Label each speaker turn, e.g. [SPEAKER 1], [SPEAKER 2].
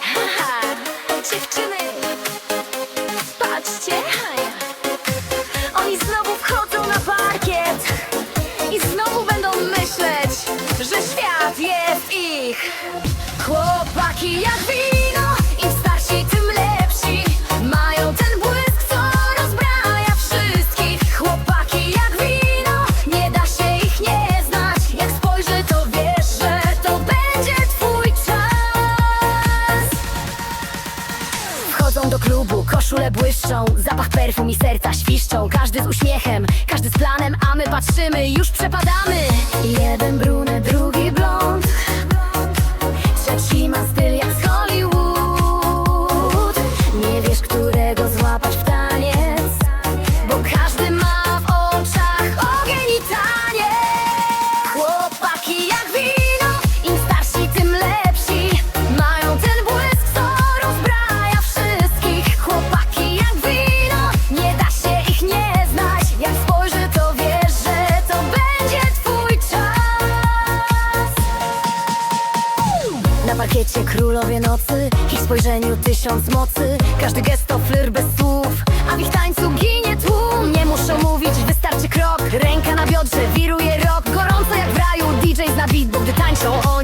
[SPEAKER 1] Haha, dziewczyny, patrzcie. Oni znowu wchodzą na parkiet i znowu będą myśleć, że świat jest ich. Chłopaki jak wino, błyszczą Zapach perfum i serca świszczą. Każdy z uśmiechem, każdy z planem A my patrzymy, już przepadamy. Jeden brunet, Parkiecie królowie nocy Ich spojrzeniu tysiąc mocy. Każdy gest to flir bez słów A w ich tańcu ginie tłum. Nie muszą mówić, wystarczy krok. Ręka na biodrze, wiruje rok. Gorąco jak w raju DJ zna beat, bo gdy tańczą oni